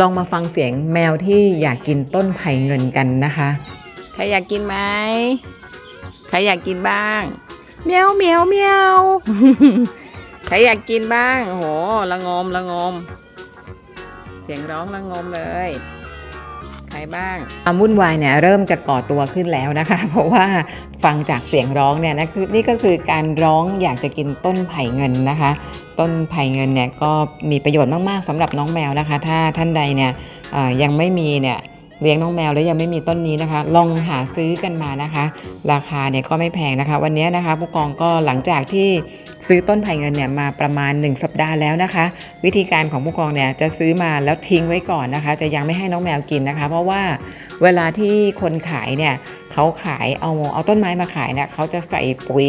ลองมาฟังเสียงแมวที่อยากกินต้นไผ่เงินกันนะคะ ใครอยากกินไหม ใครอยากกินบ้างเมียวเมียวเมียวใครอยากกินบ้างโอ้โห ละงมละงม เสียงร้องละงมเลย ใครบ้างความวุ่นวายเนี่ยเริ่มจะก่อตัวขึ้นแล้วนะคะ เพราะว่าฟังจากเสียงร้องเนี่ยนะคือนี่ก็คือการร้องอยากจะกินต้นไผ่เงินนะคะ ต้นไผ่เงินเนี่ยก็มีประโยชน์มากๆสำหรับน้องแมวนะคะ ถ้าท่านใดเนี่ยยังไม่มีเนี่ยเลี้ยงน้องแมวแล้วยังไม่มีต้นนี้นะคะ ลองหาซื้อกันมานะคะ ราคาเนี่ยก็ไม่แพงนะคะ วันนี้นะคะ ผู้กองก็หลังจากที่ซื้อต้นไผ่เงินเนี่ยมาประมาณ 1 สัปดาห์แล้วนะคะ วิธีการของผู้กองเนี่ยจะซื้อมาแล้วทิ้งไว้ก่อนนะคะ จะยังไม่ให้น้องแมวกินนะคะ เพราะว่าเวลาที่คนขายเนี่ย เขาขายเอาเอาต้นไม้มาขายเนี่ยเขาจะใส่ปุ๋ย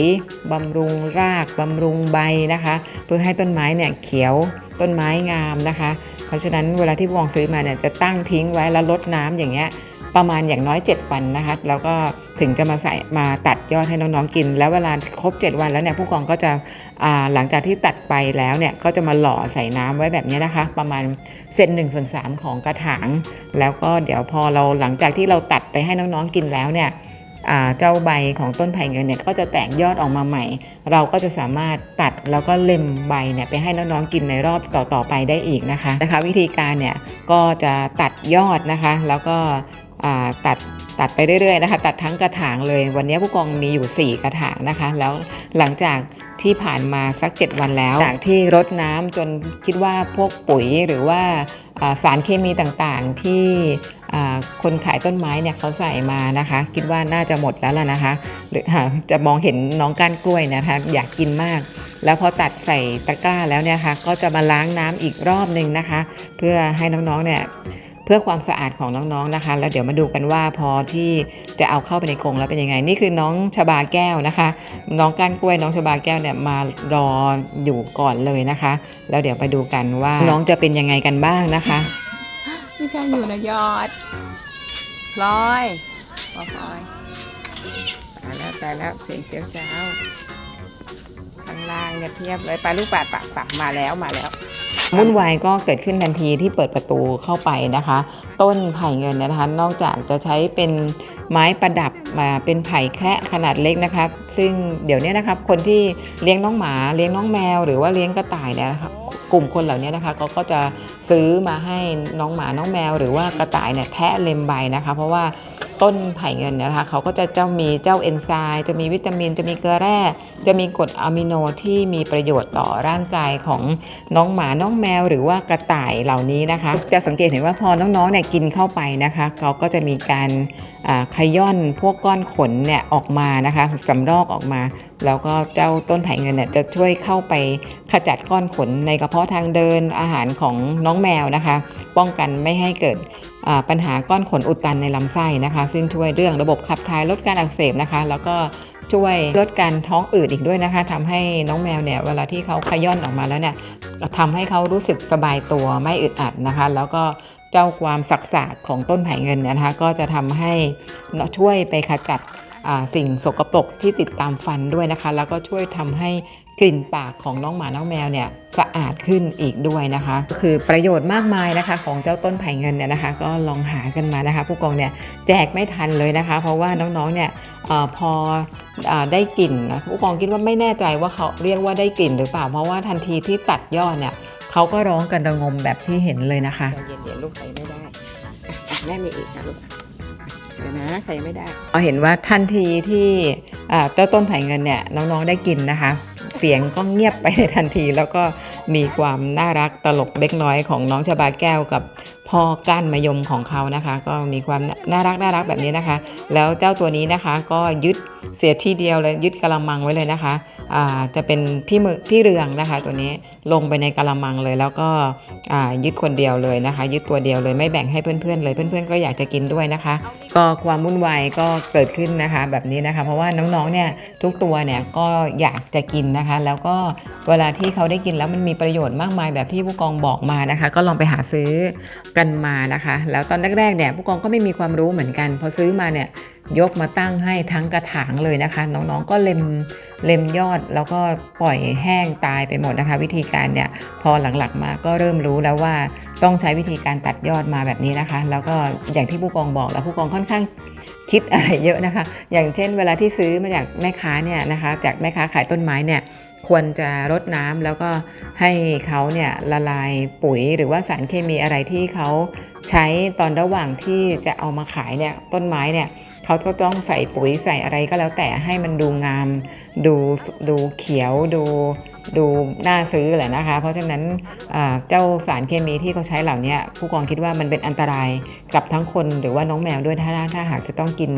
บำรุงรากบำรุงใบนะคะ เพื่อให้ต้นไม้เนี่ยเขียวต้นไม้งามนะคะ เพราะฉะนั้นเวลาที่วองซื้อมาเนี่ยจะตั้งทิ้งไว้แล้วลดน้ำอย่างเงี้ย ประมาณอย่างน้อย 7 วันนะคะแล้วก็ถึงจะมาใส่มาตัดยอดให้น้องๆกิน แล้วเวลาครบ 7 วันแล้วเนี่ยผู้กองก็จะหลังจากที่ตัดไปแล้วเนี่ยก็จะมาหล่อใส่น้ำไว้แบบนี้นะคะ ประมาณเซนหนึ่งส่วนสามของกระถาง แล้วก็เดี๋ยวพอเราหลังจากที่เราตัดไปให้น้องๆกินแล้วเนี่ยเจ้าใบของต้นไผ่เงินเนี่ยก็จะแตกยอดออกมาใหม่ เราก็จะสามารถตัดแล้วก็เล็มใบเนี่ยไปให้น้องๆกินในรอบต่อๆไปได้อีกนะคะนะคะ วิธีการเนี่ยก็จะตัดยอดนะคะ แล้วก็ ตัดตัดไปเรื่อยๆนะคะ ตัดทั้งกระถางเลย วันนี้ผู้กองมีอยู่ 4 กระถางนะคะ แล้วหลังจากที่ผ่านมาสัก 7 วันแล้ว จากที่รดน้ำจนคิดว่าพวกปุ๋ยหรือว่าสารเคมีต่างๆที่คนขายต้นไม้เนี่ยเขาใส่มานะคะ คิดว่าน่าจะหมดแล้วล่ะนะคะ หรือจะมองเห็นน้องก้านกล้วยนะคะ อยากกินมาก แล้วพอตัดใส่ตะกร้าแล้วเนี่ยค่ะก็จะมาล้างน้ำอีกรอบหนึ่งนะคะ เพื่อให้น้องๆเนี่ย เพื่อความสะอาดของน้องๆนะคะ แล้วเดี๋ยวมาดูกันว่าพอที่จะเอาเข้าไปในกรงแล้วเป็นยังไง นี่คือน้องชบาแก้วนะคะ น้องก้านกล้วยน้องชบาแก้วเนี่ยมารออยู่ก่อนเลยนะคะ แล้วเดี๋ยวไปดูกันว่าน้องจะเป็นยังไงกันบ้างนะคะไม่ใช่อยู่นะยอดพลอยลอยพลอยตายแล้วตายแล้วเสียงเจ้าเจ้าข้างล่างเนี่ยเพียบเลยปลาลูกปัดปักปักมาแล้วมาแล้ว วุ่นวายก็เกิดขึ้นทันทีที่เปิดประตูเข้าไปนะคะ ต้นไผ่เงินเนยนะคะ นอกจากจะใช้เป็นไม้ประดับมาเป็นไผ่แคระขนาดเล็กนะคะซึ่งเดี๋ยวนี้นะครับคนที่เลี้ยงน้องหมาเลี้ยงน้องแมว หรือว่าเลี้ยงกระต่ายเนี่ยนะคะกลุ่มคนเหล่านี้นะคะเขาก็จะซื้อมาให้น้องหมาน้องแมว หรือว่ากระต่ายเนี่ยแทะเล็มใบนะคะ เพราะว่า ต้นไผ่เงินนะคะเขาก็จะเจ้ามีเจ้าเอนไซม์จะมีวิตามิน จะมีเกลือแร่ จะมีกรดอะมิโนที่มีประโยชน์ต่อร่างกายของน้องหมาน้องแมว หรือว่ากระต่ายเหล่านี้นะคะ จะสังเกตเห็นว่าพอน้องๆเนี่ยกินเข้าไปนะคะ เขาก็จะมีการขย่อนพวกก้อนขนเนี่ยออกมานะคะสำรอกออกมา แล้วก็เจ้าต้นไผ่เงินเนี่ยจะช่วยเข้าไปขจัดก้อนขนในกระเพาะทางเดินอาหารของน้องแมวนะคะ ป้องกันไม่ให้เกิดปัญหาก้อนขนอุดตันในลำไส้นะคะ ซึ่งช่วยเรื่องระบบขับถ่ายลดการอักเสบนะคะ แล้วก็ช่วยลดการท้องอืดอีกด้วยนะคะทำให้น้องแมวเนี่ยเวลาที่เขาขย่อนออกมาแล้วเนี่ยทำให้เขารู้สึกสบายตัวไม่อึดอัดนะคะ แล้วก็เจ้าความสักสากของต้นไผ่เงินนะคะ ก็จะทำให้ช่วยไปขจัดสิ่งสกปรกที่ติดตามฟันด้วยนะคะ แล้วก็ช่วยทำให้ กลิ่นปากของน้องหมาน้องแมวเนี่ยสะอาดขึ้นอีกด้วยนะคะ คือประโยชน์มากมายนะคะ ของเจ้าต้นไผ่เงินเนี่ยนะคะ ก็ลองหากันมานะคะ ผู้กองเนี่ยแจกไม่ทันเลยนะคะ เพราะว่าน้องๆเนี่ยเออพออาได้กลิ่นนะผู้กองคิดว่าไม่แน่ใจว่าเขาเรียกว่าได้กลิ่นหรือเปล่า เพราะว่าทันทีที่ตัดยอดเนี่ยเขาก็ร้องกันระงมแบบที่เห็นเลยนะคะใจเย็นเดี๋ยวลูกใครไม่ได้อะอะแม่มีอีกนะลูกอะเดี๋ยวนะใครไม่ได้เราเห็นว่าทันทีที่อ่าเจ้าต้นไผ่เงินเนี่ยน้องๆได้กินนะคะ เสียงก็เงียบไปในทันที แล้วก็มีความน่ารักตลกเล็กน้อยของน้องชบาแก้วกับพ่อก้านมายมของเขานะคะ ก็มีความน่ารักน่ารักแบบนี้นะคะ แล้วเจ้าตัวนี้นะคะก็ยึดเสียที่เดียวเลยยึดกระมังไว้เลยนะคะอ่าจะเป็นพี่มือพี่เรืองนะคะตัวนี้ ลงไปในกระมังเลย แล้วก็ยึดคนเดียวเลยนะคะ ยึดตัวเดียวเลยไม่แบ่งให้เพื่อนๆเลย เพื่อนๆก็อยากจะกินด้วยนะคะ ก็ความวุ่นวายก็เกิดขึ้นนะคะ แบบนี้นะคะ เพราะว่าน้องๆเนี่ยทุกตัวเนี่ยก็อยากจะกินนะคะ แล้วก็เวลาที่เขาได้กินแล้วมันมีประโยชน์มากมายแบบที่ผู้กองบอกมานะคะ ก็ลองไปหาซื้อกันมานะคะ แล้วตอนแรกๆเนี่ยผู้กองก็ไม่มีความรู้เหมือนกัน พอซื้อมาเนี่ย ยกมาตั้งให้ทั้งกระถางเลยนะคะ น้องๆก็เล็มเล็มยอดแล้วก็ปล่อยแห้งตายไปหมดนะคะ วิธีการเนี่ยพอหลังๆมาก็เริ่มรู้แล้วว่าต้องใช้วิธีการตัดยอดมาแบบนี้นะคะ แล้วก็อย่างที่ผู้กองบอกแล้วผู้กองค่อนข้างคิดอะไรเยอะนะคะ อย่างเช่น เวลาที่ซื้อมาจากแม่ค้าเนี่ยนะคะ จากแม่ค้าขายต้นไม้เนี่ยควรจะรดน้ำแล้วก็ให้เขาเนี่ยละลายปุ๋ยหรือว่าสารเคมีอะไรที่เขาใช้ตอนระหว่างที่จะเอามาขายเนี่ยต้นไม้เนี่ย เขาก็ต้องใส่ปุ๋ยใส่อะไรก็แล้วแต่ให้มันดูงาม ดูดูเขียวดูดูน่าซื้อแหละนะคะ เพราะฉะนั้นเจ้าสารเคมีที่เขาใช้เหล่านี้ผู้กองคิดว่ามันเป็นอันตรายกับทั้งคนหรือว่าน้องแมวด้วยถ้าถ้าหากจะต้องกิน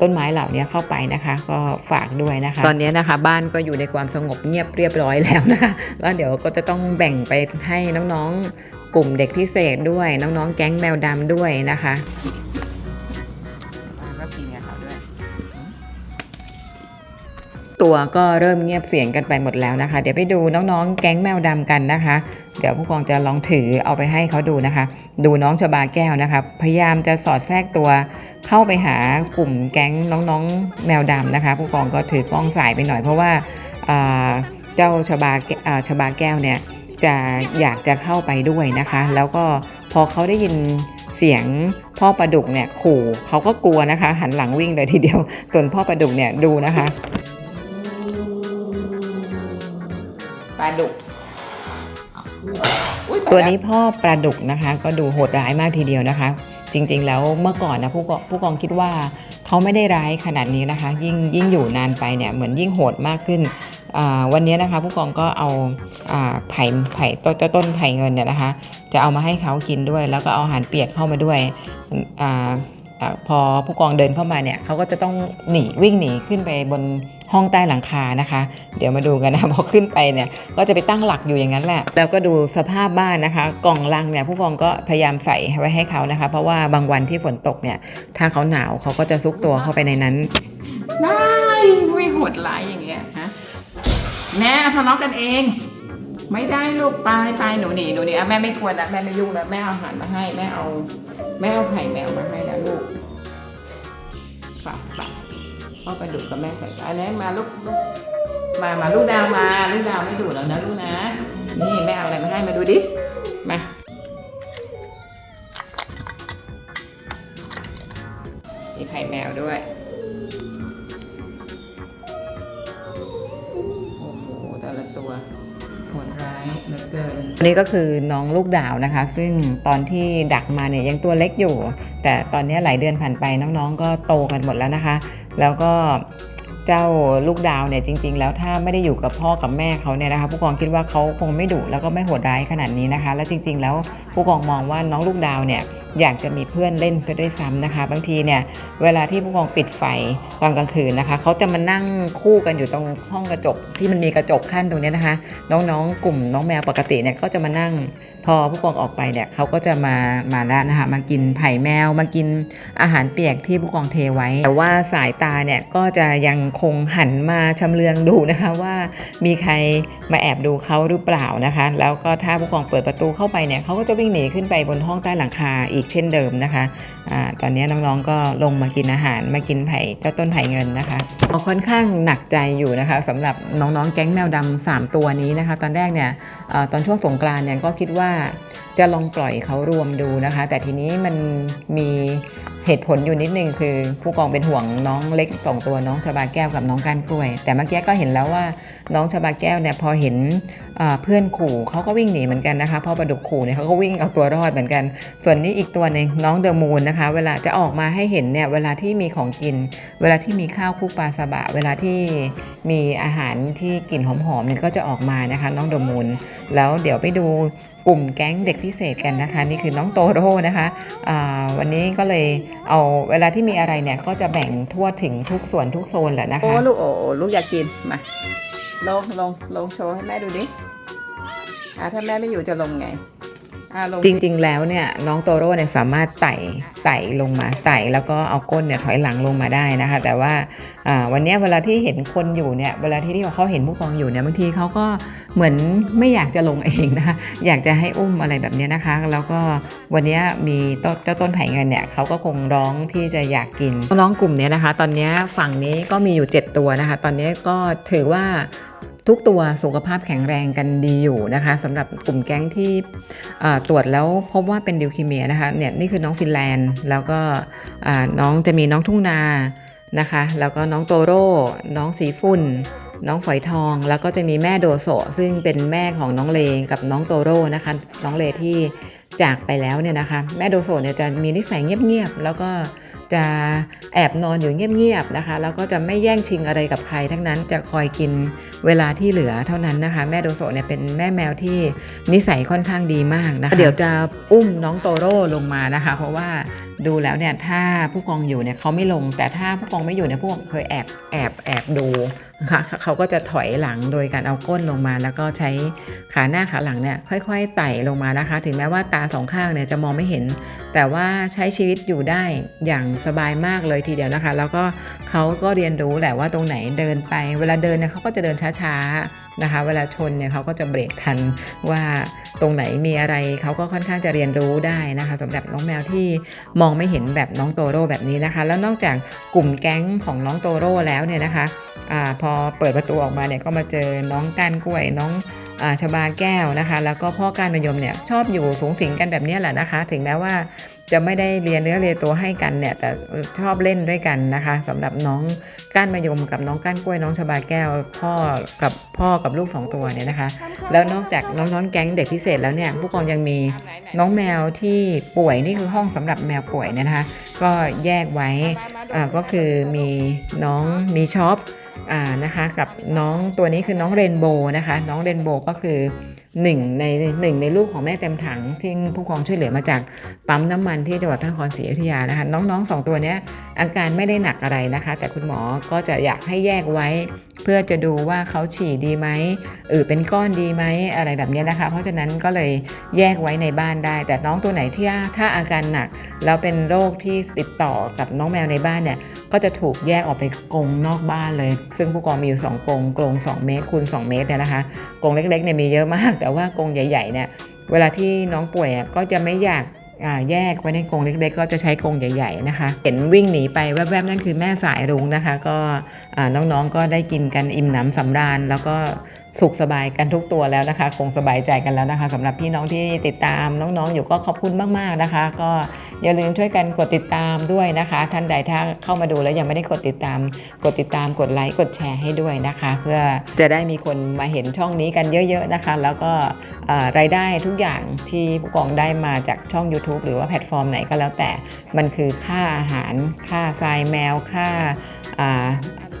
ต้นไม้เหล่านี้เข้าไปนะคะ ก็ฝากด้วยนะคะ ตอนนี้นะคะบ้านก็อยู่ในความสงบเงียบเรียบร้อยแล้วนะคะแล้วเดี๋ยวก็จะต้องแบ่งไปให้น้องๆกลุ่มเด็กพิเศษด้วยน้องๆแก๊งแมวดำด้วยนะคะ ตัวก็เริ่มเงียบเสียงกันไปหมดแล้วนะคะ เดี๋ยวไปดูน้องๆ แก๊งแมวดำกันนะคะ เดี๋ยวผู้กองจะลองถือเอาไปให้เขาดูนะคะ ดูน้องชบาแก้วนะคะ พยายามจะสอดแทรกตัว เข้าไปหากลุ่มแก๊งน้องๆ แมวดำนะคะ ผู้กองก็ถือกล้องสายไปหน่อยเพราะว่าเจ้าชบาแกอ่าชบาแก้วเนี่ยจะอยากจะเข้าไปด้วยนะคะ แล้วก็พอเขาได้ยินเสียงพ่อประดุกเนี่ยขู่เขาก็กลัวนะคะ หันหลังวิ่งเลยทีเดียวส่วนพ่อประดุกเนี่ยดูนะคะ ลาดุกอุ๊ยตัวนี้พ่อปลาดุกนะคะ ก็ดูโหดร้ายมากทีเดียวนะคะ จริง ๆ แล้วเมื่อก่อนนะผู้กองผู้กองคิดว่าเขาไม่ได้ร้ายขนาดนี้นะคะ ยิ่งยิ่งอยู่นานไปเนี่ยเหมือนยิ่งโหดมากขึ้นอ่าวันนี้นะคะ ผู้กองก็เอาอ่าไผ่ไผ่ต้นต้นต้นไผ่เงินเนี่ยนะคะ จะเอามาให้เขากินด้วย แล้วก็เอาอาหารเปียกเข้ามาด้วยอ่าอ่าพอผู้กองเดินเข้ามาเนี่ยเขาก็จะต้องหนีวิ่งหนีขึ้นไปบน ห้องใต้หลังคานะคะ เดี๋ยวมาดูกันนะพอขึ้นไปเนี่ยก็จะไปตั้งหลักอยู่อย่างนั้นแหละ แล้วก็ดูสภาพบ้านนะคะ กล่องลังเนี่ยผู้กองก็พยายามใส่ไว้ให้เขานะคะ เพราะว่าบางวันที่ฝนตกเนี่ยถ้าเขาหนาวเขาก็จะซุกตัวเข้าไปในนั้นไม่ไม่โหดร้ายอย่างเงี้ยฮะแม่ทะเลาะกันเอง ไม่ได้ลูกไปไปหนูหนีหนูหนีอะแม่ไม่ควรอะแม่ไม่ยุ่งแล้วแม่เอาอาหารมาให้แม่เอาแม่เอาไข่แมวมาให้แล้วลูกฝากฝาก พ่อไปดุกับแม่ใส่ไปแล้วมาลูกลูกมามาลูกดาวมา ลูกดาวไม่ดุแล้วนะลูกนะ นี่แม่เอาอะไรมาให้มาดูดิ นอันนี้ก็คือน้องลูกดาวนะคะ ซึ่งตอนที่ดักมาเนี่ยยังตัวเล็กอยู่ แต่ตอนนี้หลายเดือนผ่านไปน้องๆ ก็โตกันหมดแล้วนะคะ แล้วก็เจ้าลูกดาวเนี่ยจริง ๆ แล้วถ้าไม่ได้อยู่กับพ่อกับแม่เขาเนี่ยนะคะ ผู้กองคิดว่าเขาคงไม่ดุแล้วก็ไม่โหดร้ายขนาดนี้นะคะ และจริง ๆ แล้วผู้กองมองว่าน้องลูกดาวเนี่ย อยากจะมีเพื่อนเล่นซะด้วยซ้ำนะคะ บางทีเนี่ยเวลาที่ผู้กองปิดไฟตอนกลางคืนนะคะเขาจะมานั่งคู่กันอยู่ตรงห้องกระจกที่มันมีกระจกขั้นตรงนี้นะคะ น้องๆ กลุ่มน้องแมวปกติเนี่ยก็จะมานั่ง พอผู้กองออกไปเนี่ยเขาก็จะมามาแล้วนะคะมากินไผ่แมวมากินอาหารเปียกที่ผู้กองเทไว้ แต่ว่าสายตาเนี่ยก็จะยังคงหันมาชำเลืองดูนะคะว่ามีใครมาแอบดูเขาหรือเปล่านะคะ แล้วก็ถ้าผู้กองเปิดประตูเข้าไปเนี่ยเขาก็จะวิ่งหนีขึ้นไปบนห้องใต้หลังคาอีกเช่นเดิมนะคะอตอนนี้น้องๆก็ลงมากินอาหารมากินไผ่เจ้าต้นไผ่เงินนะคะค่อนข้างหนักใจอยู่นะคะสำหรับน้องๆแก๊งแมวดำสามตัวนี้นะคะ ตอนแรกเนี่ย ตอนช่วงสงกรานเนี่ยก็คิดว่า จะลองปล่อยเขารวมดูนะคะ แต่ทีนี้มันมีเหตุผลอยู่นิดนึงคือผู้กองเป็นห่วงน้องเล็กสองตัวน้องชบาแก้วกับน้องก้านกล้วย แต่เมื่อกี้ก็เห็นแล้วว่าน้องชบาแก้วเนี่ยพอเห็นเพื่อนขู่เขาก็วิ่งหนีเหมือนกันนะคะพอประดุกขู่เนี่ยเขาก็วิ่งเอาตัวรอดเหมือนกัน ส่วนนี้อีกตัวหนึงน้องเดอะมูนนะคะ เวลาจะออกมาให้เห็นเนี่ยเวลาที่มีของกิน เวลาที่มีข้าวคลุกปลาซาบะ เวลาที่มีอาหารที่กลิ่นหอมๆเนี่ยก็จะออกมานะคะ น้องเดอะมูนแล้วเดี๋ยวไปดู กลุ่มแก๊งเด็กพิเศษกันนะคะ นี่คือน้องโตโร่นะคะวันนี้ก็เลยเอาเวลาที่มีอะไรเนี่ยก็จะแบ่งทั่วถึงทุกส่วนทุกโซนแหละนะคะโอ้ลูกโอ้ลูกอยากกินมาลงลงลงโชว์ให้แม่ดูดิถ้าแม่ไม่อยู่จะลงไง จริง ๆ แล้วเนี่ยน้องโตโร่เนี่ยสามารถไต่ไต่ลงมาไต่แล้วก็เอาก้นเนี่ยถอยหลังลงมาได้นะคะ แต่ว่าอ่าวันเนี้ยเวลาที่เห็นคนอยู่เนี่ยเวลาที่ที่เขาเห็นผู้กองอยู่เนี่ยบางทีเขาก็เหมือนไม่อยากจะลงเองนะคะอยากจะให้อุ้มอะไรแบบเนี้ยนะคะ แล้วก็วันเนี้ยมีต้นเจ้าต้นไผ่เงินเนี่ยเขาก็คงร้องที่จะอยากกินน้องๆกลุ่มเนี้ยนะคะ ตอนเนี้ยฝั่งนี้ก็มีอยู่ 7 ตัวนะคะ ตอนนี้ก็ถือว่า ทุกตัวสุขภาพแข็งแรงกันดีอยู่นะคะสำหรับกลุ่มแก๊งที่ตรวจแล้วพบว่าเป็นดิวคีเมียนะคะเนี่ยนี่คือน้องฟินแลนด์ แล้วก็น้องจะมีน้องทุ่งนานะคะ แล้วก็น้องโตโร่ น้องสีฝุ่น น้องฝอยทอง แล้วก็จะมีแม่โดโซซึ่งเป็นแม่ของน้องเลงกับน้องโตโร่นะคะ น้องเลที่ จากไปแล้วเนี่ยนะคะแม่โดโซเนี่ยจะมีนิสัยเงียบๆแล้วก็จะแอบนอนอยู่เงียบๆนะคะแล้วก็จะไม่แย่งชิงอะไรกับใคร ทั้งนั้นจะคอยกินเวลาที่เหลือเท่านั้นนะคะ แม่โดโซเนี่ยเป็นแม่แมวที่นิสัยค่อนข้างดีมากนะคะเดี๋ยวจะอุ้มน้องโตโร่ลงมานะคะ เพราะว่าดูแล้วเนี่ยถ้าผู้กองอยู่เนี่ยเขาไม่ลง แต่ถ้าผู้กองไม่อยู่เนี่ยผู้กองเคยแอบแอบแอบดู ค่ะเขาก็จะถอยหลังโดยการเอาก้นลงมา แล้วก็ใช้ขาหน้าขาหลังเนี่ยค่อยๆไต่ลงมานะคะ ถึงแม้ว่าตาสองข้างเนี่ยจะมองไม่เห็น แต่ว่าใช้ชีวิตอยู่ได้อย่างสบายมากเลยทีเดียวนะคะ แล้วก็เขาก็เรียนรู้แหละว่าตรงไหนเดินไป เวลาเดินเนี่ยเขาก็จะเดินช้าๆนะคะ เวลาชนเนี่ยเขาก็จะเบรกทันว่าตรงไหนมีอะไรเขาก็ค่อนข้างจะเรียนรู้ได้นะคะสำหรับน้องแมวที่มองไม่เห็นแบบน้องโตโร่แบบนี้นะคะ แล้วนอกจากกลุ่มแก๊งของน้องโตโร่แล้วเนี่ยนะคะ อพอเปิดประตูออกมาเนี่ยก็มาเจอน้องก้านกล้วยน้องอชบาแก้วนะคะ แล้วก็พ่อการมยมเนี่ยชอบอยู่สูงสิงกันแบบนี้แหละนะคะ ถึงแม้ว่าจะไม่ได้เรียนเนื้อเรียนตัวให้กันเนี่ยแต่ชอบเล่นด้วยกันนะคะสำหรับน้องก้านมายมกับน้องก้านกล้วยน้องชบาแก้ว พ่อกับพ่อกับลูกสองตัวเนี่ยนะคะ แล้วนอกจากน้องๆแก๊งเด็กพิเศษแล้วเนี่ยผู้กองยังมีน้องแมวที่ป่วยนี่คือห้องสำหรับแมวป่วยเนี่ยนะคะ ก็แยกไว้อ่าก็คือมีน้องมีช็อป นะคะกับน้องตัวนี้คือน้องเรนโบว์นะคะน้องเรนโบว์ก็คือหนึ่งในหนึ่งในลูกของแม่เต็มถังซึ่งผู้กองช่วยเหลือมาจากปั๊มน้ำมันที่จังหวัดพระนครศรีอยุธยานะคะน้องๆสองตัวนี้อาการไม่ได้หนักอะไรนะคะ แต่คุณหมอก็จะอยากให้แยกไว้เพื่อจะดูว่าเขาฉี่ดีไหมเออเป็นก้อนดีไหมอะไรแบบนี้นะคะ เพราะฉะนั้นก็เลยแยกไว้ในบ้านได้ แต่น้องตัวไหนที่ถ้าอาการหนัก แล้วเป็นโรคที่ติดต่อกับน้องแมวในบ้านเนี่ย ก็จะถูกแยกออกไปกรงนอกบ้านเลย ซึ่งผู้กองมีอยู่2กรงกรง2 เมตรคูณ2 เมตรเนี่ยนะคะกรงเล็กๆเนี่ยมีเยอะมาก แต่ว่ากรงใหญ่ๆเนี่ยเวลาที่น้องป่วยก็จะไม่อยาก แยกไว้ในกรงเล็ก ๆ ก็จะใช้กรงใหญ่ ๆนะคะ เห็นวิ่งหนีไปแวบๆนั่นคือแม่สายรุ้งนะคะ ก็น้องๆก็ได้กินกันอิ่มหนำสำราญแล้วก็สุขสบายกันทุกตัวแล้วนะคะ คงสบายใจกันแล้วนะคะสำหรับพี่น้องที่ติดตามน้องๆ อยู่ก็ขอบคุณมากๆนะคะ ก็ อย่าลืมช่วยกันกดติดตามด้วยนะคะ ท่านใดถ้าเข้ามาดูแล้วยังไม่ได้กดติดตาม กดติดตามกดไลค์กดแชร์ให้ด้วยนะคะ เพื่อจะได้มีคนมาเห็นช่องนี้กันเยอะๆนะคะ แล้วก็รายได้ทุกอย่างที่ผู้กองได้มาจากช่อง YouTube หรือว่าแพลตฟอร์มไหนก็แล้วแต่มันคือค่าอาหาร ค่าทรายแมวค่า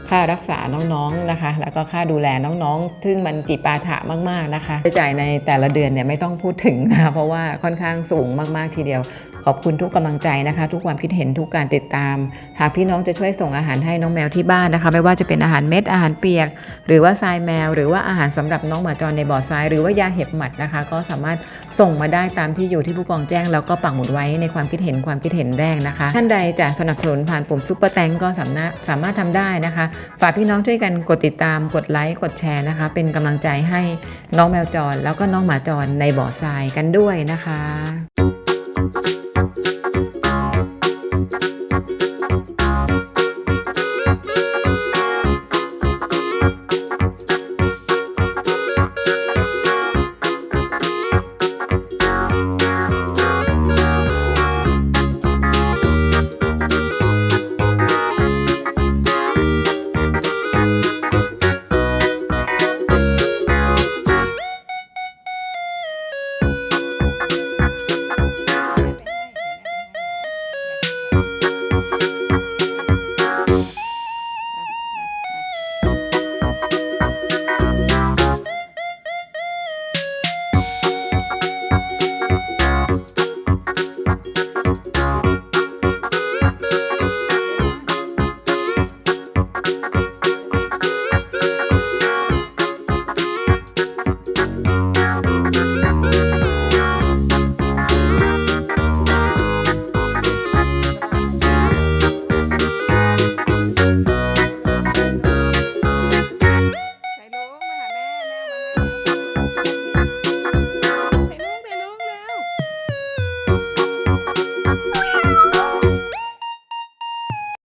ค่ารักษาน้องๆนะคะ แล้วก็ค่าดูแลน้องๆ ซึ่งมันจิปาถะมากๆนะคะใช้จ่ายในแต่ละเดือนเนี่ยไม่ต้องพูดถึงนะเพราะว่าค่อนข้างสูงมากๆทีเดียว ขอบคุณทุกกำลังใจนะคะ ทุกความคิดเห็นทุกการติดตาม หากพี่น้องจะช่วยส่งอาหารให้น้องแมวที่บ้านนะคะ ไม่ว่าจะเป็นอาหารเม็ดอาหารเปียก หรือว่าทรายแมว หรือว่าอาหารสำหรับน้องหมาจรในบ่อทราย หรือว่ายาเห็บหมัดนะคะ ก็สามารถส่งมาได้ตามที่อยู่ที่ผู้กองแจ้ง แล้วก็ปักหมุดไว้ในความคิดเห็นความคิดเห็นแรกนะคะ ท่านใดจะสนับสนุนผ่านปุ่มซุปเปอร์แตงก็สามารถสามารถทำได้นะคะ ฝากพี่น้องช่วยกันกดติดตามกดไลค์กดแชร์นะคะ เป็นกำลังใจให้น้องแมวจร แล้วก็น้องหมาจรในบ่อทรายกันด้วยนะคะ